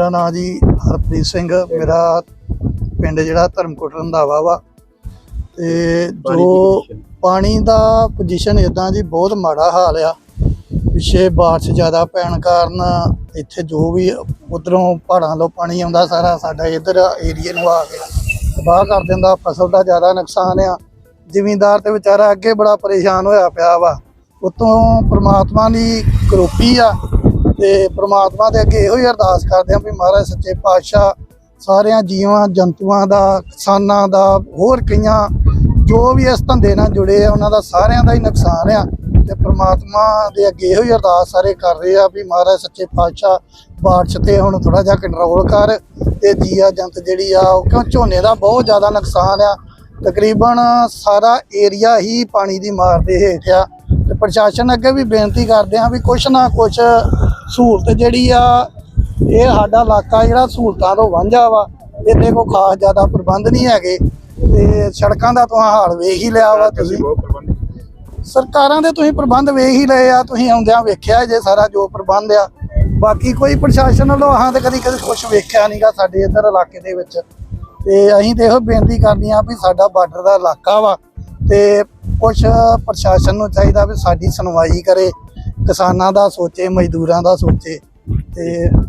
ਮੇਰਾ ਨਾਮ ਜੀ ਹਰਪ੍ਰੀਤ ਸਿੰਘ ਮੇਰਾ ਪਿੰਡ ਜਿਹੜਾ ਧਰਮਕੋਟ ਰੰਧਾਵਾ ਵਾ। ਤੇ ਜੋ ਪਾਣੀ ਦਾ ਪੋਜੀਸ਼ਨ ਇਦਾਂ ਜੀ ਬਹੁਤ ਮਾੜਾ ਹਾਲ ਆ। ਪਿੱਛੇ ਬਾਰਿਸ਼ ਜ਼ਿਆਦਾ ਪੈਣ ਕਾਰਨ ਇੱਥੇ ਜੋ ਵੀ ਉਧਰੋਂ ਪਹਾੜਾਂ ਤੋਂ ਪਾਣੀ ਆਉਂਦਾ ਸਾਰਾ ਸਾਡਾ ਇਧਰ ਏਰੀਏ ਨੂੰ ਆ ਗਿਆ। ਤਬਾਹ ਕਰ ਦਿੰਦਾ ਫਸਲ ਦਾ ਜ਼ਿਆਦਾ ਨੁਕਸਾਨ ਆ। ਜ਼ਿਮੀਂਦਾਰ ਤੇ ਵਿਚਾਰਾ ਅੱਗੇ ਬੜਾ ਪਰੇਸ਼ਾਨ ਹੋਇਆ ਪਿਆ ਵਾ। ਉਤੋਂ ਪ੍ਰਮਾਤਮਾ ਦੀ ਕਰੋਪੀ ਆ ਤੇ ਪ੍ਰਮਾਤਮਾ ਦੇ ਅੱਗੇ ਇਹੋ ਹੀ ਅਰਦਾਸ ਕਰਦੇ ਹਾਂ ਵੀ ਮਹਾਰਾਜ ਸੱਚੇ ਪਾਤਸ਼ਾਹ ਸਾਰਿਆਂ ਜੀਵਾਂ, ਜੰਤੂਆਂ ਦਾ, ਕਿਸਾਨਾਂ ਦਾ, ਹੋਰ ਕਈਆਂ ਜੋ ਵੀ ਇਸ ਧੰਦੇ ਨਾਲ ਜੁੜੇ ਆ, ਉਹਨਾਂ ਦਾ ਸਾਰਿਆਂ ਦਾ ਹੀ ਨੁਕਸਾਨ ਆ। ਤੇ ਪ੍ਰਮਾਤਮਾ ਦੇ ਅੱਗੇ ਇਹੋ ਹੀ ਅਰਦਾਸ ਸਾਰੇ ਕਰ ਰਹੇ ਆ ਵੀ ਮਹਾਰਾਜ ਸੱਚੇ ਪਾਤਸ਼ਾਹ ਬਾਰਿਸ਼ ਤੇ ਹੁਣ ਥੋੜਾ ਜਿਹਾ ਕੰਟਰੋਲ ਕਰ ਤੇ ਜੀਆ, ਜੰਤ ਜਿਹੜੀ ਆ, ਉਹ ਕਿਉਂ ਝੋਨੇ ਦਾ ਬਹੁਤ ਜ਼ਿਆਦਾ ਨੁਕਸਾਨ ਆ। ਤਕਰੀਬਨ ਸਾਰਾ ਏਰੀਆ ਹੀ ਪਾਣੀ ਦੀ ਮਾਰ ਦੇ ਹੇਠ ਆ। ਤੇ ਪ੍ਰਸ਼ਾਸਨ ਅੱਗੇ ਵੀ ਬੇਨਤੀ ਕਰਦੇ ਆ ਵੀ ਕੁਛ ਨਾ ਕੁਛ ਸਹੂਲਤ ਜਿਹੜੀ ਆ ਇਹ ਸਾਡਾ ਇਲਾਕਾ ਜਿਹੜਾ ਸਹੂਲਤਾਂ ਤੋਂ ਵਾਂਝਾ ਵਾ ਇੱਥੇ ਕੋਈ ਖਾਸ ਜ਼ਿਆਦਾ ਪ੍ਰਬੰਧ ਨਹੀਂ ਹੈਗੇ। ਤੇ ਸੜਕਾਂ ਦਾ ਤੁਸੀਂ ਹਾਲ ਵੇਖ ਹੀ ਲਿਆ ਵਾ ਤੁਸੀਂ। ਸਰਕਾਰਾਂ ਦੇ ਤੁਸੀਂ ਪ੍ਰਬੰਧ ਵੇਖ ਹੀ ਲਏ ਆ ਤੁਸੀਂ ਆਉਂਦਿਆਂ ਵੇਖਿਆ ਜੇ ਸਾਰਾ ਜੋ ਪ੍ਰਬੰਧ ਆ। ਬਾਕੀ ਕੋਈ ਪ੍ਰਸ਼ਾਸਨ ਵੱਲੋਂ ਹਾਂ ਤੇ ਕਦੀ ਕਦੀ ਕੁਝ ਵੇਖਿਆ ਨਹੀਂਗਾ ਸਾਡੇ ਇੱਧਰ ਇਲਾਕੇ ਦੇ ਵਿੱਚ। ਤੇ ਅਸੀਂ ਤੇ ਇਹੋ ਬੇਨਤੀ ਕਰਨੀ ਆ ਵੀ ਸਾਡਾ ਬਾਰਡਰ ਦਾ ਇਲਾਕਾ ਵਾ ਤੇ ਕੁਝ ਪ੍ਰਸ਼ਾਸਨ ਨੂੰ ਚਾਹੀਦਾ ਵੀ ਸਾਡੀ ਸੁਣਵਾਈ ਕਰੇ। ਕਿਸਾਨਾਂ ਦਾ ਸੋਚੇ ਮਜ਼ਦੂਰਾਂ ਦਾ ਸੋਚੇ ਤੇ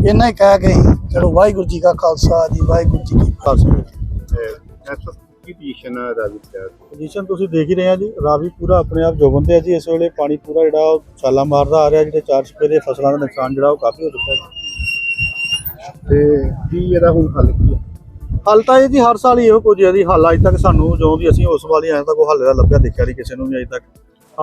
ਇਹਨਾਂ ਹੀ ਕਹਿ ਕੇ ਅਸੀਂ ਚਲੋ ਵਾਹਿਗੁਰੂ ਜੀ ਕਾ ਖਾਲਸਾ ਜੀ ਵਾਹਿਗੁਰੂ ਜੀ ਕੀ ਫਤਿਹ। ਕੀ ਪੋਜੀਸ਼ਨ ਹੈ ਰਾਵੀ ਸਾਹਿਬ ਪੋਜੀਸ਼ਨ ਤੁਸੀਂ ਦੇਖ ਹੀ ਰਹੇ ਆ ਜੀ ਰਾਵੀ ਪੂਰਾ ਆਪਣੇ ਆਪ ਜੋਬਨ ਤੇ ਹੈ ਜੀ ਇਸ ਵੇਲੇ ਪਾਣੀ ਪੂਰਾ ਜਿਹੜਾ ਉਹ ਛਾਲਾ ਮਾਰਦਾ ਆ ਰਿਹਾ ਜਿਹੜੇ ਚਾਰ ਛਪੇ ਦੇ ਫਸਲਾਂ ਦਾ ਨੁਕਸਾਨ ਜਿਹੜਾ ਉਹ ਕਾਫੀ ਹੋ ਚੁੱਕਾ ਹੈ ਤੇ ਕੀ ਇਹਦਾ ਹੁਣ ਹੱਲ ਕੀ ਹੈ? ਹੱਲ ਤਾਂ ਇਹ ਜੀ ਹਰ ਸਾਲ ਹੀ ਇਹੋ ਕੁਝ ਹੈ ਜੀ ਹੱਲ ਅਜੇ ਤੱਕ ਸਾਨੂੰ ਜਿਉਂ ਦੀ ਅਸੀਂ ਉਸ ਵਾਲੀ ਆਏ ਤਾਂ ਕੋਈ ਹੱਲ ਦਾ ਲੱਭਿਆ ਦੇਖਿਆ ਨਹੀਂ ਕਿਸੇ ਨੂੰ ਵੀ ਅਜੇ ਤੱਕ।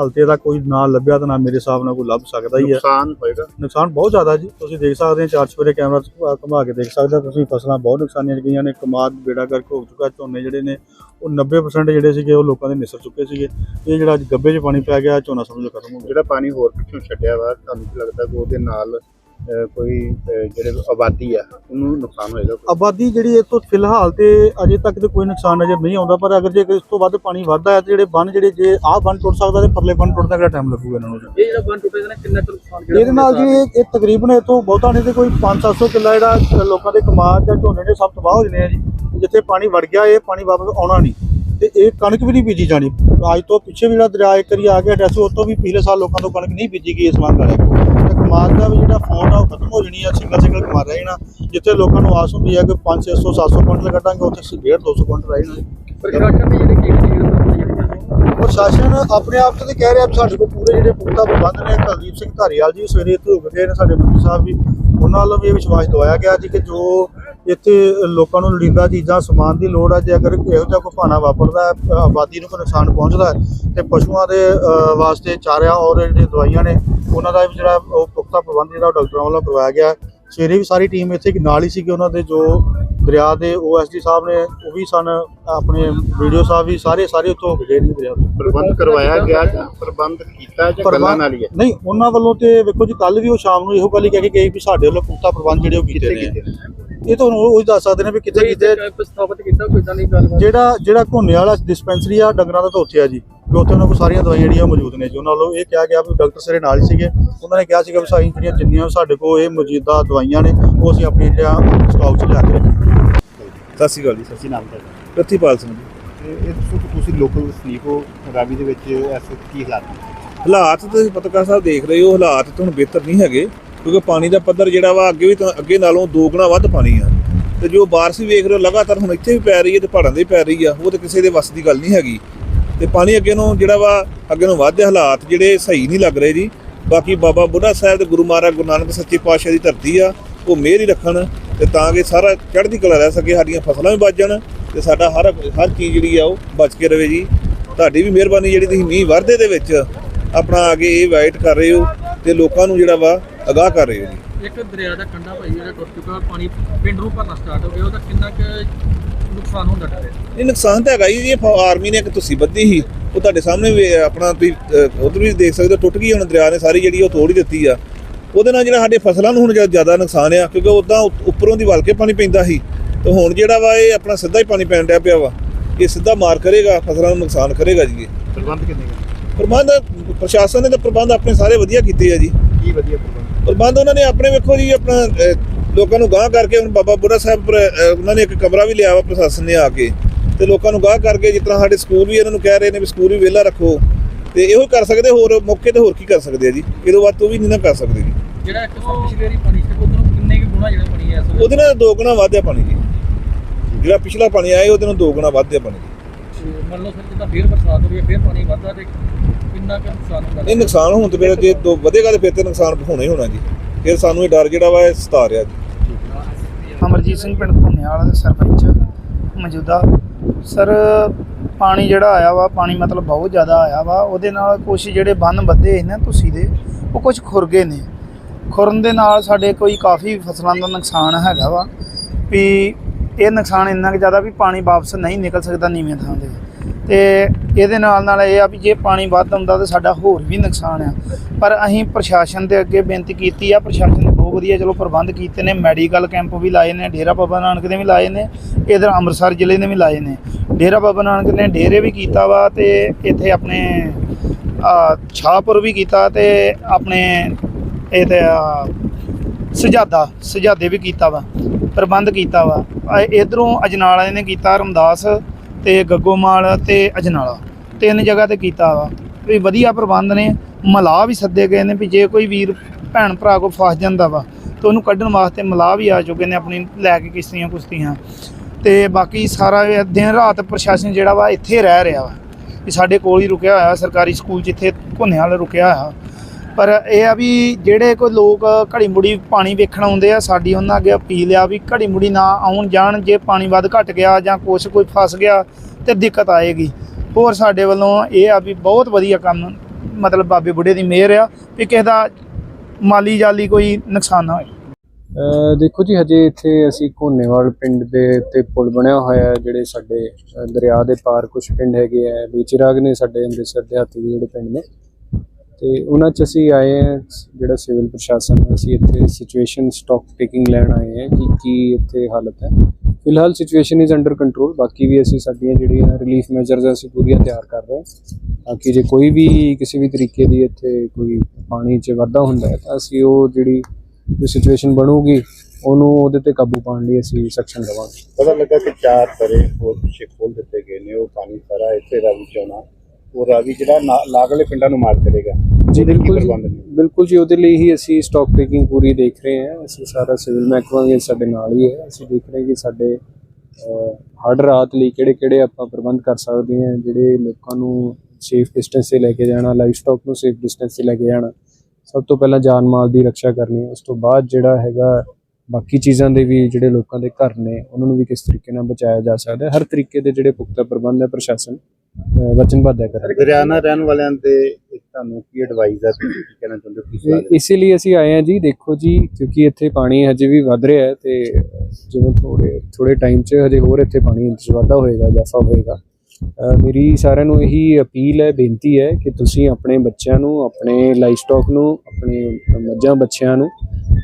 ਹੱਲ ਤੇ ਦਾ ਕੋਈ ਨਾ ਲੱਭਿਆ ਤਾਂ ਨਾ ਮੇਰੇ ਹਿਸਾਬ ਨਾਲ ਕੋਈ ਲੱਭ ਸਕਦਾ ਹੀ ਹੈ ਨੁਕਸਾਨ ਹੋਏਗਾ। ਨੁਕਸਾਨ ਬਹੁਤ ਜ਼ਿਆਦਾ ਜੀ। ਤੁਸੀਂ ਦੇਖ ਸਕਦੇ ਹੋ ਚਾਰ ਛਪੇ ਕੈਮਰਾ ਘੁਮਾ- ਘੁਮਾ ਕੇ ਦੇਖ ਸਕਦੇ ਹੋ ਤੁਸੀਂ ਫਸਲਾਂ ਬਹੁਤ ਨੁਕਸਾਨੀਆਂ ਗਈਆਂ ਨੇ। ਕਮਾਦ ਬੇੜਾ ਕਰਕੇ ਹੋ ਚੁੱਕਾ ਝੋਨੇ ਜਿਹੜੇ ਨੇ ਉਹ 90% ਜਿਹੜੇ ਸੀਗੇ ਉਹ ਲੋਕਾਂ ਦੇ ਨਿਸਰ ਚੁੱਕੇ ਸੀਗੇ। ਇਹ ਜਿਹੜਾ ਅੱਜ ਗੱਬੇ 'ਚ ਪਾਣੀ ਪੈ ਗਿਆ ਝੋਨਾ ਸਮਝ ਲਓ ਖਤਮ ਹੋ ਗਿਆ। ਜਿਹੜਾ ਪਾਣੀ ਹੋਰ ਪਿੱਛੋਂ ਛੱਡਿਆ ਵਾ ਤੁਹਾਨੂੰ ਕੀ ਲੱਗਦਾ ਕਿ ਉਹਦੇ ਨਾਲ ਕੋਈ ਜਿਹੜੇ ਆਬਾਦੀ ਆ ਉਹਨੂੰ ਨੁਕਸਾਨ ਹੋਏਗਾ ਕੋਈ? ਆਬਾਦੀ ਜਿਹੜੀ ਇਹ ਤੋਂ ਫਿਲਹਾਲ ਤੇ ਅਜੇ ਤੱਕ ਤੇ ਕੋਈ ਨੁਕਸਾਨ ਨਜ਼ਰ ਨਹੀਂ ਆਉਂਦਾ ਪਰ ਅਗਰ ਜੇ ਇਸ ਤੋਂ ਵੱਧ ਪਾਣੀ ਵੱਧਦਾ ਹੈ ਤੇ ਜਿਹੜੇ ਬੰਨ ਜਿਹੜੇ ਜੇ ਆਹ ਬੰਨ ਟੁੱਟ ਸਕਦਾ ਤੇ ਪਰਲੇ ਬੰਨ ਟੁੱਟਦਾ ਕਿਹੜਾ ਟਾਈਮ ਲੱਗੂਗਾ ਇਹਨਾਂ ਨੂੰ ਇਹ ਜਿਹੜਾ ਬੰਨ ਟੁੱਟੇ ਨੇ ਕਿੰਨਾ ਨੁਕਸਾਨ ਇਹਦੇ ਨਾਲ ਜੀ ਇਹ- ਤਕਰੀਬਨ ਇਹ ਤੋਂ ਬਹੁਤਾ ਨਹੀਂ ਤੇ ਕੋਈ 5-700 ਕਿੱਲਾ ਜਿਹੜਾ ਲੋਕਾਂ ਦੇ ਕਮਾਦ ਜਾਂ ਝੋਨੇ ਦੇ ਸਭ ਤਬਾਹ ਹੋ ਜਨੇ ਆ ਜੀ। ਜਿੱਥੇ ਪਾਣੀ ਵੜ ਗਿਆ ਇਹ ਪਾਣੀ ਵਾਪਸ ਆਉਣਾ ਨਹੀਂ। ਤੇ ਇਹ ਕਣਕ ਵੀ ਨਹੀਂ ਬੀਜੀ ਜਾਣੀ। ਅੱਜ ਤੋਂ ਪਿੱਛੇ ਵੀ ਜਿਹੜਾ ਦਰਿਆ ਇੱਕ ਵਾਰੀ ਆ ਗਿਆ ਡੈਸੋ ਉਸ ਤੋਂ ਵੀ ਪਿਛਲੇ ਸਾਲ ਲੋਕਾਂ ਤੋਂ ਕਣਕ ਨਹੀਂ ਬੀਜੀ ਗਈ ਇਸ ਵਾਰ ਵਾਲੇ ਕਮਾਦ ਦਾ ਵੀ ਜਿਹੜਾ ਫੋਨ ਆ ਉਹ ਖਤਮ ਹੋ ਜਣੀ ਆ ਸਿੰਗਲ ਸਿੰਗਲ ਕਮਾ ਰਹਿ ਜਾਣਾ ਜਿੱਥੇ ਲੋਕਾਂ ਨੂੰ ਆਸ ਹੁੰਦੀ ਹੈ ਕਿ 5 600 700 ਕੁਇੰਟਲ ਕੱਢਾਂਗੇ ਉੱਥੇ 1.5 200 ਕੁਇੰਟਲ ਰਹਿ ਜਾਣਾ। ਪ੍ਰਸ਼ਾਸਨ ਦੀ ਜਿਹੜੀ ਕੀ ਪ੍ਰਸ਼ਾਸਨ ਆਪਣੇ ਆਪ ਤੋਂ ਕਹਿ ਰਿਹਾ ਸਾਡੇ ਕੋਲ ਪੂਰੇ ਜਿਹੜੇ ਪੁਖਤਾ ਪ੍ਰਬੰਧ ਨੇ ਕੁਲਦੀਪ ਸਿੰਘ ਧਾਰੀਵਾਲ ਜੀ ਸਵੇਰੇ ਇੱਥੇ ਹੋ ਗਏ ਨੇ ਸਾਡੇ ਮੰਤਰੀ ਸਾਹਿਬ ਵੀ। ਉਹਨਾਂ ਵੱਲੋਂ ਵੀ ਇਹ ਵਿਸ਼ਵਾਸ ਦਵਾਇਆ ਗਿਆ ਜੀ ਕਿ ਜੋ ਇੱਥੇ ਲੋਕਾਂ ਨੂੰ ਲੋੜੀਂਦਾ ਚੀਜ਼ਾਂ ਸਮਾਨ ਦੀ ਲੋੜ ਹੈ ਜੇ ਅਗਰ ਇਹੋ ਜਿਹਾ ਕੋਈ ਭਾਣਾ ਵਾਪਰਦਾ ਹੈ, ਆਬਾਦੀ ਨੂੰ ਕੋਈ ਨੁਕਸਾਨ ਪਹੁੰਚਦਾ ਹੈ ਤੇ ਪਸ਼ੂਆਂ ਦੇ ਵਾਸਤੇ ਚਾਰਿਆ ਔਰ ਜਿਹੜੀਆਂ ਦਵਾਈਆਂ ਨੇ ਉਹਨਾਂ ਦਾ ਵੀ ਜਿਹੜਾ ਉਹ ਪੁਖਤਾ ਪ੍ਰਬੰਧ ਜਿਹੜਾ ਡਾਕਟਰਾਂ ਵੱਲੋਂ ਕਰਵਾਇਆ ਗਿਆ। ਸਵੇਰੇ ਵੀ ਸਾਰੀ ਟੀਮ ਇੱਥੇ ਨਾਲ ਹੀ ਸੀਗੀ ਉਹਨਾਂ ਦੇ ਜੋ ਦਰਿਆ ਦੇ ਓਐਸਡੀ ਸਾਹਿਬ ਨੇ ਉਹ ਵੀ ਸਨ ਆਪਣੇ ਵੀਡੀਓ ਸਾਹਿਬ ਵੀ ਸਾਰੇ ਸਾਰੇ ਉੱਥੋਂ ਗਏ ਨੇ ਦਰਿਆ ਪ੍ਰਬੰਧ ਕਰਵਾਇਆ ਗਿਆ ਜਾਂ ਪ੍ਰਬੰਧ ਕੀਤਾ ਜਾਂ ਗੱਲਾਂ ਨਾਲ ਹੀ ਹੈ? ਨਹੀਂ ਉਹਨਾਂ ਵੱਲੋਂ ਤੇ ਵੇਖੋ ਜੀ ਕੱਲ ਵੀ ਉਹ ਸ਼ਾਮ ਨੂੰ ਇਹੋ ਗੱਲ ਹੀ ਕਹਿ ਕੇ ਗਏ ਵੀ ਸਾਡੇ ਵੱਲੋਂ ਪੁਖਤਾ ਪ੍ਰਬੰਧ ਜਿਹੜੇ ਉਹ ਕੀਤੇ ਨੇ? ਇਹ ਤੁਹਾਨੂੰ ਉਹ ਦੱਸ ਸਕਦੇ ਨੇ ਵੀ ਕਿੱਥੇ ਕਿਤੇ ਪ੍ਰਸਤਾਵਿਤ ਕੀਤਾ ਕੋਈ ਤਾਂ ਨਹੀਂ ਗੱਲਬਾਤ? ਜਿਹੜਾ ਜਿਹੜਾ ਘੋਨੇ ਵਾਲਾ ਡਿਸਪੈਂਸਰੀ ਆ ਡੰਗਰਾਂ ਦਾ ਤਾਂ ਉੱਥੇ ਆ ਜੀ। ਕਿ ਉੱਥੇ ਉਹਨਾਂ ਕੋਲ ਸਾਰੀਆਂ ਦਵਾਈਆਂ ਜਿਹੜੀਆਂ ਮੌਜੂਦ ਨੇ ਜੀ। ਉਹਨਾਂ ਵੱਲੋਂ ਇਹ ਕਿਹਾ ਗਿਆ ਵੀ ਡਾਕਟਰ ਸਾਰੇ ਨਾਲ ਹੀ ਸੀਗੇ। ਉਹਨਾਂ ਨੇ ਕਿਹਾ ਸੀਗਾ ਵੀ ਸਾਰੀਆਂ ਜਿਹੜੀਆਂ ਜਿੰਨੀਆਂ ਸਾਡੇ ਕੋਲ ਇਹ ਮੌਜੂਦਾ ਦਵਾਈਆਂ ਨੇ ਉਹ ਅਸੀਂ ਆਪਣੀ ਜਿਹੜਾ ਸਟਾਕ 'ਚ ਲਿਆ ਕੇ ਰੱਖੀਆਂ। ਸਤਿ ਸ਼੍ਰੀ ਅਕਾਲ ਜੀ। ਸੱਚੀ ਨਾਮ ਦਾ ਪ੍ਰਤੀਪਾਲ ਸਿੰਘ ਜੀ। ਇਹ ਤੁਸੀਂ ਲੋਕਲ ਵਸਨੀਕ ਹੋ ਰਾਵੀ ਦੇ ਵਿੱਚ ਵਕਤ ਕੀ ਹਾਲਾਤ ਹਾਲਾਤ ਤੁਸੀਂ ਪੱਤਰਕਾਰ ਸਾਹਿਬ ਦੇਖ ਰਹੇ ਹੋ ਹਾਲਾਤ ਤਾਂ ਹੁਣ ਬਿਹਤਰ ਨਹੀਂ ਹੈਗੇ। ਕਿਉਂਕਿ ਪਾਣੀ ਦਾ ਪੱਧਰ ਜਿਹੜਾ ਵਾ ਅੱਗੇ ਵੀ ਤਾਂ ਅੱਗੇ ਨਾਲੋਂ ਦੋ ਗੁਣਾ ਵੱਧ ਪਾਣੀ ਆ। ਤੇ ਜੋ ਬਾਰਿਸ਼ ਵੀ ਵੇਖ ਰਹੇ ਹੋ, ਲਗਾਤਾਰ ਹੁਣ ਇੱਥੇ ਵੀ ਪੈ ਰਹੀ ਹੈ ਤੇ ਪਹਾੜਾਂ ਦੇ ਵੀ ਪੈ ਰਹੀ ਆ, ਉਹ ਤਾਂ ਕਿਸੇ ਦੇ ਵੱਸ ਦੀ ਗੱਲ ਨਹੀਂ ਹੈਗੀ। ਤੇ ਪਾਣੀ ਅੱਗੇ ਨੂੰ ਜਿਹੜਾ ਵਾ, ਅੱਗੇ ਨੂੰ ਵੱਧਦੇ ਹਾਲਾਤ ਜਿਹੜੇ ਸਹੀ ਨਹੀਂ ਲੱਗ ਰਹੇ ਜੀ। ਬਾਕੀ ਬਾਬਾ ਬੁੱਢਾ ਸਾਹਿਬ ਤੇ ਗੁਰੂ ਮਹਾਰਾਜ ਗੁਰੂ ਨਾਨਕ ਸੱਚੇ ਪਾਤਸ਼ਾਹ ਦੀ ਧਰਤੀ ਆ, ਉਹ ਮਿਹਰ ਹੀ ਰੱਖਣ ਤੇ ਤਾਂ ਕਿ ਸਾਰਾ ਚੜ੍ਹਦੀ ਕਲਾ ਰਹਿ ਸਕੇ, ਸਾਡੀਆਂ ਫਸਲਾਂ ਵੀ ਬਚ ਜਾਣ ਤੇ ਸਾਡਾ ਹਰ ਹਰ ਚੀਜ਼ ਜਿਹੜੀ ਆ ਉਹ ਬਚ ਕੇ ਰਵੇ ਜੀ। ਤੁਹਾਡੀ ਵੀ ਮਿਹਰਬਾਨੀ ਜਿਹੜੀ ਤੁਸੀਂ ਮੀਂਹ ਵਰਦੇ ਦੇ ਵਿੱਚ ਆਪਣਾ ਅੱਗੇ ਇਹ ਵਾਈਟ ਕਰ ਰਹੇ ਹੋ ਤੇ ਲੋਕਾਂ ਨੂੰ ਜਿਹੜਾ ਵਾ ਅਗਾਹ ਕਰ ਰਹੇ ਹੋ ਜੀ। ਇੱਕ ਦਰਿਆ ਦਾ ਕੰਢਾ ਭਾਈ ਜਿਹੜਾ ਟੁੱਟ ਚੁੱਕਾ ਪਾਣੀ ਪਿੰਡ ਨੂੰ ਭਰਨਾ ਸਟਾਰਟ ਹੋ ਗਿਆ ਉਹਦਾ ਕਿੰਨਾ ਕੁ ਨੁਕਸਾਨ ਹੁੰਦਾ ਡਰੇ ਇਹ ਨੁਕਸਾਨ ਤਾਂ ਹੈਗਾ ਜੀ ਇਹ ਆਰਮੀ ਨੇ ਇੱਕ ਤੁਸੀਂ ਬੱਧੀ ਸੀ ਉਹ ਤੁਹਾਡੇ ਸਾਹਮਣੇ ਵੀ ਆਪਣਾ ਤੁਸੀਂ ਉਧਰ ਵੀ ਦੇਖ ਸਕਦੇ ਹੋ ਟੁੱਟ ਗਈ ਹੁਣ ਦਰਿਆ ਨੇ ਸਾਰੀ ਜਿਹੜੀ ਉਹ ਤੋੜ ਹੀ ਦਿੱਤੀ ਆ। ਉਹਦੇ ਨਾਲ ਜਿਹੜਾ ਸਾਡੇ ਫਸਲਾਂ ਨੂੰ ਹੁਣ ਜ਼ਿਆ- ਜ਼ਿਆਦਾ ਨੁਕਸਾਨ ਆ ਕਿਉਂਕਿ ਉਦਾਂ ਉੱਪਰੋਂ ਦੀ ਵਲ ਕੇ ਪਾਣੀ ਪੈਂਦਾ ਸੀ। ਤੇ ਹੁਣ ਜਿਹੜਾ ਵਾ ਇਹ ਆਪਣਾ ਸਿੱਧਾ ਹੀ ਪਾਣੀ ਪੈਣ ਡਿਆ ਪਿਆ ਵਾ। ਇਹ ਸਿੱਧਾ ਮਾਰ ਕਰੇਗਾ ਫਸਲਾਂ ਨੂੰ ਨੁਕਸਾਨ ਕਰੇਗਾ ਜੀ ਇਹ। ਪ੍ਰਬੰਧ ਕਿੰਨੇ? ਪ੍ਰਬੰਧ ਪ੍ਰਸ਼ਾਸਨ ਨੇ ਤਾਂ ਪ੍ਰਬੰਧ ਆਪਣੇ ਸਾਰੇ ਵਧੀਆ ਕੀਤੇ ਆ ਜੀ। ਕੀ ਵਧੀਆ ਪ੍ਰਬੰਧ? ਪ੍ਰਬੰਧ ਉਹਨਾਂ ਨੇ ਆਪਣੇ ਵੇਖੋ ਜੀ ਆਪਣਾ ਲੋਕਾਂ ਨੂੰ ਗਾਂਹ ਕਰਕੇ ਹੁਣ ਬਾਬਾ ਬੁੱਢਾ ਸਾਹਿਬ ਉਹਨਾਂ ਨੇ ਇੱਕ ਕਮਰਾ ਵੀ ਲਿਆ ਵਾ ਪ੍ਰਸ਼ਾਸਨ ਨੇ ਆ ਕੇ। ਤੇ ਲੋਕਾਂ ਨੂੰ ਗਾਂਹ ਕਰਕੇ ਜਿਸ ਤਰ੍ਹਾਂ ਸਾਡੇ ਸਕੂਲ ਵੀ ਇਹਨਾਂ ਨੂੰ ਕਹਿ ਰਹੇ ਨੇ ਵੀ ਸਕੂਲ ਵੀ ਵਿਹਲਾ ਰੱਖੋ। ਤੇ ਇਹੋ ਕਰ ਸਕਦੇ ਹੋਰ ਮੌਕੇ ਤੇ ਹੋਰ ਕੀ ਕਰ ਸਕਦੇ ਆ ਜੀ? ਇਹਦੋਂ ਵੱਧ ਤੋਂ ਵੀ ਨਹੀਂ ਨਾ ਕਰ ਸਕਦੇ ਜੀ। ਜਿਹੜਾ ਇੱਕ ਪਿਛਲੀ ਵਾਰੀ ਪਾਣੀ ਸੀ ਉਹਦੋਂ ਕਿੰਨੇ ਕੁ ਗੁਣਾ ਜਿਹੜਾ ਪਾਣੀ ਵੇਲੇ? ਉਹਦੇ ਨਾਲ ਦੋ ਗੁਣਾ ਵਧਿਆ ਪਾਣੀ ਜੀ। ਜਿਹੜਾ ਪਿਛਲਾ ਪਾਣੀ ਆਇਆ ਉਹਦੇ ਨਾਲ ਦੋ ਗੁਣਾ ਵਧਿਆ ਪਾਣੀ ਜੀ। ਮੰਨ ਲਓ ਫਿਰ ਜਿੱਦਾਂ ਫੇਰ ਬਰਸਾਤ ਹੋ ਰਹੀ ਹੈ ਫੇਰ ਪਾਣੀ ਵੱਧਦਾ ਤੇ ਕਿੰਨਾ ਕੁ ਨੁਕਸਾਨ ਹੁੰਦਾ? ਇਹ ਨੁਕਸਾਨ ਹੋਣ ਤੇ ਫਿਰ ਜੇ ਦੋ ਵਧੇਗਾ ਤੇ ਫਿਰ ਤੇ ਨੁਕਸਾਨ ਹੋਣਾ ਹੀ ਹੋਣਾ ਜੀ। ਫਿਰ ਸਾਨੂੰ ਇਹ ਡਰ ਜਿਹੜਾ ਵਾ ਇਹ ਸਤਾ ਰਿਹਾ ਜੀ। ਅਮਰਜੀਤ ਸਿੰਘ ਪਿੰਡ ਧੁੰਨਿਆਲ ਦੇ ਸਰਪੰਚ ਮੌਜੂਦਾ। ਸਰ ਪਾਣੀ ਜਿਹੜਾ ਆਇਆ ਵਾ ਪਾਣੀ ਮਤਲਬ ਬਹੁਤ ਜ਼ਿਆਦਾ ਆਇਆ ਵਾ। ਉਹਦੇ ਨਾਲ ਕੁਝ ਜਿਹੜੇ ਬੰਨ ਬੱਦੇ ਸੀ ਨਾ ਤੁਸੀਂ ਦੇ ਉਹ ਕੁਝ ਖੁਰ ਗਏ ਨੇ। ਖੁਰਨ ਦੇ ਨਾਲ ਸਾਡੇ ਕੋਈ ਕਾਫੀ ਫਸਲਾਂ ਦਾ ਨੁਕਸਾਨ ਹੈਗਾ ਵਾ। ਵੀ ਇਹ ਨੁਕਸਾਨ ਇੰਨਾ ਕੁ ਜ਼ਿਆਦਾ ਵੀ ਪਾਣੀ ਵਾਪਸ ਨਹੀਂ ਨਿਕਲ ਸਕਦਾ ਨੀਵੇਂ ਥਾਂ ਦੇ ਤੇ ਇਹਦੇ ਨਾਲ ਨਾਲ ਇਹ ਆ ਵੀ ਜੇ ਪਾਣੀ ਵੱਧ ਆਉਂਦਾ ਤਾਂ ਸਾਡਾ ਹੋਰ ਵੀ ਨੁਕਸਾਨ ਆ। ਪਰ ਅਸੀਂ ਪ੍ਰਸ਼ਾਸਨ ਦੇ ਅੱਗੇ ਬੇਨਤੀ ਕੀਤੀ ਆ, ਪ੍ਰਸ਼ਾਸਨ ਨੇ ਬਹੁਤ ਵਧੀਆ ਚਲੋ ਪ੍ਰਬੰਧ ਕੀਤੇ ਨੇ, ਮੈਡੀਕਲ ਕੈਂਪ ਵੀ ਲਾਏ ਨੇ, ਡੇਰਾ ਬਾਬਾ ਨਾਨਕ ਦੇ ਵੀ ਲਾਏ ਨੇ, ਇਧਰ ਅੰਮ੍ਰਿਤਸਰ ਜ਼ਿਲ੍ਹੇ ਦੇ ਵੀ ਲਾਏ ਨੇ। ਡੇਰਾ ਬਾਬਾ ਨਾਨਕ ਨੇ ਡੇਰੇ ਵੀ ਕੀਤਾ ਵਾ ਤੇ ਇੱਥੇ ਆਪਣੇ, ਆ, ਛਾਪੁਰ ਵੀ ਕੀਤਾ ਤੇ ਆਪਣੇ ਇਹਦੇ ਆ ਸੁਝਾਦਾ ਸੁਝਾਦੇ ਵੀ ਕੀਤਾ ਵਾ, ਪ੍ਰਬੰਧ ਕੀਤਾ ਵਾ। ਇਧਰੋਂ ਅਜਨਾਲਾ ਨੇ ਕੀਤਾ ਰਮਦਾਸ ਤੇ ਗੱਗੋਮਾਲ ਤੇ ਅਜਨਾਲਾ। ਤਿੰਨ ਜਗ੍ਹਾ ਤੇ ਕੀਤਾ ਵਾ। ਵੀ ਵਧੀਆ ਪ੍ਰਬੰਧ ਨੇ। ਮਲਾਹ ਵੀ ਸੱਦੇ ਗਏ ਨੇ ਵੀ ਜੇ ਕੋਈ ਵੀਰ, ਭੈਣ, ਭਰਾ ਕੋ ਫਸ ਜਾਂਦਾ ਵਾ, ਤਾਂ ਉਹਨੂੰ ਕੱਢਣ ਵਾਸਤੇ ਮਲਾਹ ਵੀ ਆ ਚੁੱਕੇ ਨੇ ਆਪਣੀ ਲੈ ਕੇ ਕਿਸ਼ਤੀਆਂ ਕੁਸ਼ਤੀਆਂ। ਤੇ ਬਾਕੀ ਸਾਰਾ ਦਿਨ ਰਾਤ ਪ੍ਰਸ਼ਾਸਨ ਜਿਹੜਾ ਵਾ ਇੱਥੇ ਰਹਿ ਰਿਹਾ ਵਾ। ਵੀ ਸਾਡੇ ਕੋਲ ਹੀ ਰੁਕਿਆ ਹੋਇਆ ਸਰਕਾਰੀ ਸਕੂਲ ਜਿੱਥੇ ਘੁੰਨਿਆਲ ਰੁਕਿਆ ਹੋਇਆ। ਪਰ ਇਹ ਆ ਵੀ ਜਿਹੜੇ ਕੋਈ ਲੋਕ ਘੜੀ ਮੁੜੀ ਪਾਣੀ ਵੇਖਣ ਆਉਂਦੇ ਆ, ਸਾਡੀ ਉਹਨਾਂ ਅੱਗੇ ਅਪੀਲ ਆ ਵੀ ਘੜੀ ਮੁੜੀ ਨਾ ਆਉਣ ਜਾਣ, ਜੇ ਪਾਣੀ ਵੱਧ ਘਟ ਗਿਆ ਜਾਂ ਕੁਛ ਕੋਈ ਫਸ ਗਿਆ ਤੇ ਦਿੱਕਤ ਆਏਗੀ। ਹੋਰ ਸਾਡੇ ਵੱਲੋਂ ਇਹ ਆ ਵੀ ਬਹੁਤ ਵਧੀਆ ਕੰਮ, ਮਤਲਬ ਬਾਬੇ ਬੁੱਢੇ ਦੀ ਮਿਹਰ ਆ, ਵੀ ਕਿਸੇ ਦਾ ਮਾਲੀ ਜਾਲੀ ਕੋਈ ਨੁਕਸਾਨ ਨਾ ਹੋਏ। ਅਹ ਦੇਖੋ ਜੀ, ਹਜੇ ਇੱਥੇ ਅਸੀਂ ਕੋਨੇਵਾਲ ਪਿੰਡ ਦੇ ਉੱਤੇ ਪੁਲ ਬਣਿਆ ਹੋਇਆ ਹੈ, ਜਿਹੜੇ ਸਾਡੇ ਅਹ ਦਰਿਆ ਦੇ ਪਾਰ ਕੁਝ ਪਿੰਡ ਹੈਗੇ ਆ, ਬੀਚਰਾਗ ਨੇ ਸਾਡੇ ਅੰਮ੍ਰਿਤਸਰ ਦਿਹਾਤੀ ਦੇ ਜਿਹੜੇ ਪਿੰਡ ਨੇ। ਤੇ ਉਹਨਾਂ 'ਚ ਅਸੀਂ ਆਏ ਹਾਂ ਜਿਹੜਾ ਸਿਵਲ ਪ੍ਰਸ਼ਾਸਨ ਹੈ, ਅਸੀਂ ਇੱਥੇ ਸਿਚੁਏਸ਼ਨ ਸਟਾਕ ਟੇਕਿੰਗ ਲੈਣ ਆਏ ਹਾਂ ਕਿ ਕੀ ਇੱਥੇ ਹਾਲਤ ਹੈ। ਫਿਲਹਾਲ ਸਿਚੁਏਸ਼ਨ ਇਜ਼ ਅੰਡਰ ਕੰਟਰੋਲ ਬਾਕੀ ਵੀ ਅਸੀਂ ਸਾਡੀਆਂ ਜਿਹੜੀਆਂ ਰਿਲੀਫ ਮੈਜਰਸ ਅਸੀਂ ਪੂਰੀਆਂ ਤਿਆਰ ਕਰ ਰਹੇ ਹਾਂ। ਤਾਂ ਕਿ ਜੇ ਕੋਈ ਵੀ ਕਿਸੇ ਵੀ ਤਰੀਕੇ ਦੀ ਇੱਥੇ ਕੋਈ ਪਾਣੀ 'ਚ ਵਾਧਾ ਹੁੰਦਾ ਹੈ ਤਾਂ ਅਸੀਂ ਉਹ ਜਿਹੜੀ ਜੋ ਸਿਚੁਏਸ਼ਨ ਬਣੂਗੀ ਉਹਨੂੰ ਉਹਦੇ ਤੇ ਕਾਬੂ ਪਾਉਣ ਲਈ ਅਸੀਂ ਸੈਕਸ਼ਨ ਰਵਾਂਗੇ ਪਤਾ ਲੱਗਾ ਕਿ ਚਾਰ ਤਰੇ ਹੋਰ ਪਿੱਛੇ ਖੋਲ ਦਿੱਤੇ ਗਏ ਨੇ ਉਹ ਪਾਣੀ ਸਾਰਾ ਇੱਥੇ ਰਾਵੀ ਚ ਆਉਣਾ ਉਹ ਰਾਵੀ ਜਿਹੜਾ ਨਾ- ਲਾਗਲੇ ਪਿੰਡਾਂ ਨੂੰ ਮਾਰ ਕਰੇਗਾ। ਜੀ ਬਿਲਕੁਲ ਜੀ। ਪ੍ਰਬੰਧ ਨੇ? ਬਿਲਕੁਲ ਜੀ ਉਹਦੇ ਲਈ ਹੀ ਅਸੀਂ ਸਟਾਕ ਟੇਕਿੰਗ ਪੂਰੀ ਦੇਖ ਰਹੇ ਹਾਂ। ਅਸੀਂ ਸਾਰਾ ਸਿਵਲ ਮਹਿਕਮਾ ਵੀ ਸਾਡੇ ਨਾਲ ਹੀ ਹੈ। ਅਸੀਂ ਦੇਖ ਰਹੇ ਕਿ ਸਾਡੇ ਹੜ੍ਹ ਰਾਤ ਲਈ ਕਿਹੜੇ ਕਿਹੜੇ ਆਪਾਂ ਪ੍ਰਬੰਧ ਕਰ ਸਕਦੇ ਹਾਂ ਜਿਹੜੇ ਲੋਕਾਂ ਨੂੰ ਸੇਫ ਡਿਸਟੈਂਸ ਤੇ ਲੈ ਕੇ ਜਾਣਾ ਲਾਈਫ ਸਟਾਕ ਨੂੰ ਸੇਫ ਡਿਸਟੈਂਸ ਤੇ ਲੈ ਕੇ ਜਾਣਾ। ਸਭ ਤੋਂ ਪਹਿਲਾਂ ਜਾਨ ਮਾਲ ਦੀ ਰੱਖਿਆ ਕਰਨੀ ਉਸ ਤੋਂ ਬਾਅਦ ਜਿਹੜਾ ਹੈਗਾ ਬਾਕੀ ਚੀਜ਼ਾਂ ਦੇ ਵੀ ਜਿਹੜੇ ਲੋਕਾਂ ਦੇ ਘਰ ਨੇ ਉਹਨਾਂ ਨੂੰ ਵੀ ਕਿਸ ਤਰੀਕੇ ਨਾਲ ਬਚਾਇਆ ਜਾ ਸਕਦਾ ਹੈ। ਹਰ ਤਰੀਕੇ ਦੇ ਜਿਹੜੇ ਪੁਖਤਾ ਪ੍ਰਬੰਧ ਹੈ ਪ੍ਰਸ਼ਾਸਨ ਵਚਨਬੱਧ ਹੈ ਕਰਨ ਨਾਲ ਰਹਿਣ ਵਾਲਿਆਂ ਦੇ ਤੁਹਾਨੂੰ ਕੀ ਐਡਵਾਈਸ ਹੈ ਤੁਸੀਂ ਕੀ ਕਹਿਣਾ ਚਾਹੁੰਦੇ ਹੋ ਤੇ ਇਸੇ ਲਈ ਅਸੀਂ ਆਏ ਹਾਂ ਜੀ ਦੇਖੋ ਜੀ ਕਿਉਂਕਿ ਇੱਥੇ ਪਾਣੀ ਹਜੇ ਵੀ ਵੱਧ ਰਿਹਾ ਹੈ ਤੇ ਜਿਵੇਂ ਥੋੜੇ ਥੋੜੇ ਟਾਈਮ 'ਚ ਹਜੇ ਹੋਰ ਇੱਥੇ ਪਾਣੀ ਵਾਧਾ ਹੋਏਗਾ ਇਜ਼ਾਫਾ ਹੋਏਗਾ। ਮੇਰੀ ਸਾਰਿਆਂ ਨੂੰ ਇਹੀ ਅਪੀਲ ਹੈ ਬੇਨਤੀ ਹੈ ਕਿ ਤੁਸੀਂ ਆਪਣੇ ਬੱਚਿਆਂ ਨੂੰ ਆਪਣੇ ਲਾਈਫ ਸਟਾਕ ਨੂੰ ਆਪਣੇ ਮੱਝਾਂ ਬੱਚਿਆਂ ਨੂੰ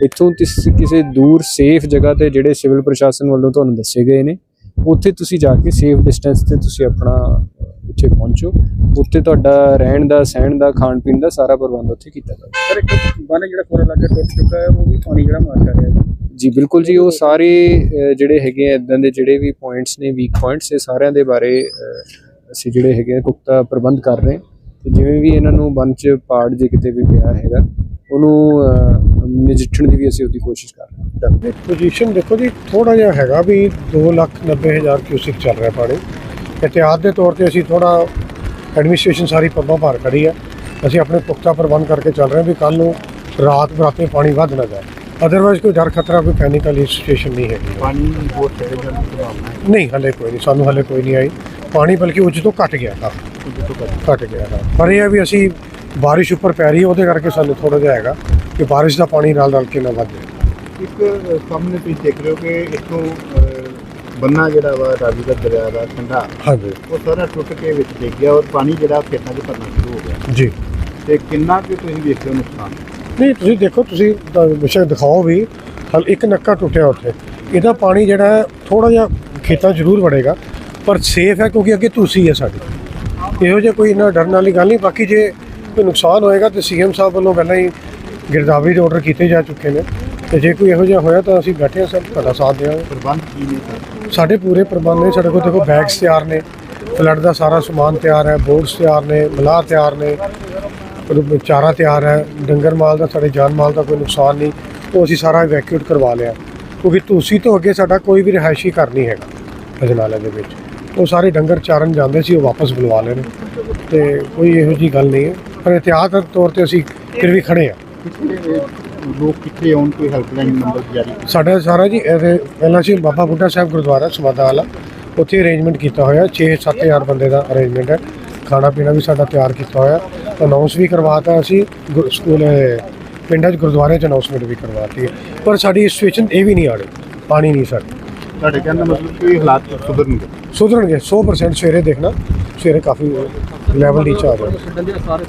ਇੱਥੋਂ ਕਿਸੇ ਦੂਰ ਸੇਫ ਜਗ੍ਹਾ ਤੇ ਜਿਹੜੇ ਸਿਵਲ ਪ੍ਰਸ਼ਾਸਨ ਵੱਲੋਂ ਤੁਹਾਨੂੰ ਦੱਸੇ ਗਏ ਨੇ ਉੱਥੇ ਤੁਸੀਂ ਜਾ ਕੇ ਸੇਫ ਡਿਸਟੈਂਸ ਤੇ ਤੁਸੀਂ ਆਪਣਾ ਉੱਥੇ ਪਹੁੰਚੋ। ਉੱਥੇ ਤੁਹਾਡਾ ਰਹਿਣ ਦਾ ਸਹਿਣ ਦਾ ਖਾਣ ਪੀਣ ਦਾ ਸਾਰਾ ਪ੍ਰਬੰਧ ਉੱਥੇ ਕੀਤਾ ਜਾਵੇ ਸਰ ਇੱਕ ਬੰਨ ਜਿਹੜਾ ਫੋਰਨ ਲੱਗੇ ਟੁੱਟ ਚੁੱਕਾ ਹੈ ਉਹ ਵੀ ਪਾਣੀ ਜਿਹੜਾ ਮਾਰ ਰਿਹਾ ਹੈ। ਜੀ ਬਿਲਕੁਲ ਜੀ ਉਹ ਸਾਰੇ ਜਿਹੜੇ ਹੈਗੇ ਆ ਇਦਾਂ ਦੇ ਜਿਹੜੇ ਵੀ ਪੁਆਇੰਟਸ ਨੇ ਵੀਕ ਪੁਆਇੰਟਸ ਇਹ ਸਾਰਿਆਂ ਦੇ ਬਾਰੇ ਅਸੀਂ ਜਿਹੜੇ ਹੈਗੇ ਆ ਪੁਖਤਾ ਪ੍ਰਬੰਧ ਕਰ ਰਹੇ ਹਾਂ। ਤੇ ਜਿਵੇਂ ਵੀ ਇਹਨਾਂ ਨੂੰ ਬੰਨ ਚ ਪਾੜ ਜੇ ਕਿਤੇ ਵੀ ਪਿਆ ਹੈਗਾ ਉਹਨੂੰ ਨਜਿੱਠਣ ਦੀ ਵੀ ਅਸੀਂ ਉਹਦੀ ਕੋਸ਼ਿਸ਼ ਕਰ ਰਹੇ ਹਾਂ। ਪੋਜੀਸ਼ਨ ਦੇਖੋ ਜੀ ਥੋੜਾ ਜਿਹਾ ਹੈਗਾ ਵੀ 290000 ਕਿਊਸਿਕ ਚੱਲ ਰਿਹਾ ਪਾਣੀ। ਇhtiyat ਦੇ ਤੌਰ ਤੇ ਅਸੀਂ ਥੋੜਾ ਐਡਮਿਨਿਸਟ੍ਰੇਸ਼ਨ ਸਾਰੀ ਪੰਪਾਂ ਭਰ ਖੜੀ ਹੈ ਅਸੀਂ ਆਪਣੇ ਪੁਖਤਾ ਪ੍ਰਬੰਧ ਕਰਕੇ ਚੱਲ ਰਹੇ ਹਾਂ ਵੀ ਕੱਲ ਨੂੰ ਰਾਤ ਬਰਾਤੇ ਪਾਣੀ ਵੱਧ ਨਾ ਜਾਏ। ਅਦਰਵਾਈਜ਼ ਕੋਈ ਡਰ ਖਤਰਾ ਕੋਈ ਪੈਨਿਕ ਵਾਲੀ ਸਿਚੁਏਸ਼ਨ ਨਹੀਂ ਹੈਗੀ। ਪਾਣੀ ਹੋਰ ਚੜੇ ਜਾਣ ਦੀ ਸੰਭਾਵਨਾ ਹੈ। ਨਹੀਂ ਹਲੇ ਕੋਈ ਨਹੀਂ ਸਾਨੂੰ ਹਲੇ ਕੋਈ ਨਹੀਂ ਆਈ। ਪਾਣੀ ਬਲਕਿ ਉੱਚ ਤੋਂ ਘਟ ਗਿਆ ਕਾਫੀ ਘਟ ਗਿਆ। ਹਾਂ। ਪਰ ਇਹ ਹੈ ਵੀ ਅਸੀਂ ਬਾਰਿਸ਼ ਉੱਪਰ ਪੈ ਰਹੀ ਹੈ ਉਹਦੇ ਕਰਕੇ ਸਾਨੂੰ ਥੋੜਾ ਜਿਹਾ ਹੈਗਾ ਕਿ ਬਾਰਿਸ਼ ਦਾ ਪਾਣੀ ਨਾਲ ਰਲ ਕੇ ਨਾ ਵੱਧ। ਜਾਏ ਇੱਕ ਸਾਹਮਣੇ ਤੁਸੀਂ ਦੇਖ ਰਹੇ ਹੋ ਕਿ ਇੱਥੋਂ ਬੰਨਾ ਜਿਹੜਾ ਵਾ ਰਾਵੀ ਦਾ ਦਰਿਆ ਦਾ ਠੰਡਾ ਹਾਂਜੀ। ਉਹ ਸਾਰਾ ਟੁੱਟ ਕੇ ਵਿੱਚ ਡਿੱਗ ਗਿਆ ਔਰ ਪਾਣੀ ਜਿਹੜਾ ਖੇਤਾਂ 'ਚ ਭਰਨਾ ਸ਼ੁਰੂ ਹੋ ਗਿਆ। ਜੀ। ਤੇ ਕਿੰਨਾ ਕਿ ਤੁਸੀਂ ਵੇਖ ਰਹੇ ਹੋ ਨੁਕਸਾਨ? ਨਹੀਂ ਤੁਸੀਂ ਦੇਖੋ ਤੁਸੀਂ ਬੇਸ਼ੱਕ ਦਿਖਾਓ ਵੀ ਹਲ ਇੱਕ ਨੱਕਾ ਟੁੱਟਿਆ ਉੱਥੇ। ਇਹਦਾ ਪਾਣੀ ਜਿਹੜਾ ਹੈ ਥੋੜਾ ਜਿਹਾ ਖੇਤਾਂ ਜ਼ਰੂਰ ਵੜੇਗਾ ਪਰ ਸੇਫ ਹੈ ਕਿਉਂਕਿ ਅੱਗੇ ਤੁਸੀਂ ਹੈ ਸਾਡੀ। ਇਹੋ ਜਿਹਾ ਕੋਈ ਇੰਨਾ ਡਰਨ ਵਾਲੀ ਗੱਲ ਨਹੀਂ ਬਾਕੀ ਜੇ ਕੋਈ ਨੁਕਸਾਨ ਹੋਏਗਾ ਤੇ ਸੀਐਮ ਸਾਹਿਬ ਵੱਲੋਂ ਪਹਿਲਾਂ ਹੀ ਗਿਰਦਾਵਰੀ ਦੇ ਆਰਡਰ ਕੀਤੇ ਜਾ ਚੁੱਕੇ ਨੇ। ਤੇ ਜੇ ਕੋਈ ਇਹੋ ਜਿਹਾ ਹੋਇਆ ਤਾਂ ਅਸੀਂ ਬੈਠੇ ਹਾਂ ਸਰ ਤੁਹਾਡਾ ਸਾਥ ਦੇਵਾਂਗੇ ਪ੍ਰਬੰਧ ਕੀ ਨੇ ਸਰ? ਸਾਡੇ ਪੂਰੇ ਪ੍ਰਬੰਧ ਨੇ ਸਾਡੇ ਕੋਲ ਦੇਖੋ ਬੈਗਸ ਤਿਆਰ ਨੇ ਫਲੱਡ ਦਾ ਸਾਰਾ ਸਮਾਨ ਤਿਆਰ ਹੈ ਬੋਰਡਸ ਤਿਆਰ ਨੇ ਮਲਾਹ ਤਿਆਰ ਨੇ ਚਾਰਾ ਤਿਆਰ ਹੈ ਡੰਗਰ ਮਾਲ ਦਾ ਸਾਡੇ ਜਾਨ ਮਾਲ ਦਾ ਕੋਈ ਨੁਕਸਾਨ ਨਹੀਂ ਉਹ ਅਸੀਂ ਸਾਰਾ ਇਵੈਕਿਊਟ ਕਰਵਾ ਲਿਆ। ਕਿਉਂਕਿ ਤੁਸੀਂ ਤੋਂ ਅੱਗੇ ਸਾਡਾ ਕੋਈ ਵੀ ਰਿਹਾਇਸ਼ੀ ਘਰ ਨਹੀਂ ਹੈਗਾ ਅਜਨਾਲੇ ਦੇ ਵਿੱਚ। ਉਹ ਸਾਰੇ ਡੰਗਰ ਚਾਰਨ ਜਾਂਦੇ ਸੀ ਉਹ ਵਾਪਸ ਬੁਲਵਾ ਨੇ ਤੇ ਕੋਈ ਇਹੋ ਜੀ ਗੱਲ ਨਹੀਂ ਹੈ। ਪਰ ਇhtiyਾਤ ਤੌਰ ਤੇ ਅਸੀਂ ਫਿਰ ਵੀ ਖੜੇ ਆ ਲੋਕ ਕਿੱਥੇ ਆਉਣ ਕੋਈ ਹੈਲਪਲਾਈਨ ਨੰਬਰ ਜਾਰੀ? ਸਾਡਾ ਸਾਰਾ ਜੀ ਪਹਿਲਾਂ ਸੀ ਬਾਬਾ ਬੁੱਢਾ ਸਾਹਿਬ ਗੁਰਦੁਆਰਾ ਸਮਾਦਾ ਵਾਲਾ ਉੱਥੇ ਅਰੇਂਜਮੈਂਟ ਕੀਤਾ ਹੋਇਆ 6-7000 ਬੰਦੇ ਦਾ ਅਰੇਂਜਮੈਂਟ ਹੈ। ਖਾਣਾ ਪੀਣਾ ਵੀ ਸਾਡਾ ਤਿਆਰ ਕੀਤਾ ਹੋਇਆ। ਅਨਾਉਂਸ ਵੀ ਕਰਵਾਤਾ ਅਸੀਂ ਸਕੂਲ ਪਿੰਡਾਂ 'ਚ ਗੁਰਦੁਆਰਿਆਂ 'ਚ ਅਨਾਉਂਸਮੈਂਟ ਵੀ ਕਰਵਾਤੀ ਹੈ। ਪਰ ਸਾਡੀ ਸਿਚੁਏਸ਼ਨ ਇਹ ਵੀ ਨਹੀਂ ਆੜੀ ਪਾਣੀ ਨਹੀਂ ਸਾਡਾ ਤੁਹਾਡੇ ਕਹਿਣ ਦਾ ਮਤਲਬ ਕਿ ਹਾਲਾਤ ਸੁਧਰਨਗੇ? ਸੁਧਰਨਗੇ 100% ਸਵੇਰੇ ਦੇਖਣਾ ਸਵੇਰੇ ਕਾਫੀ ਲੈਵਲ ਨੀਚੇ ਆ ਸਾਰੇ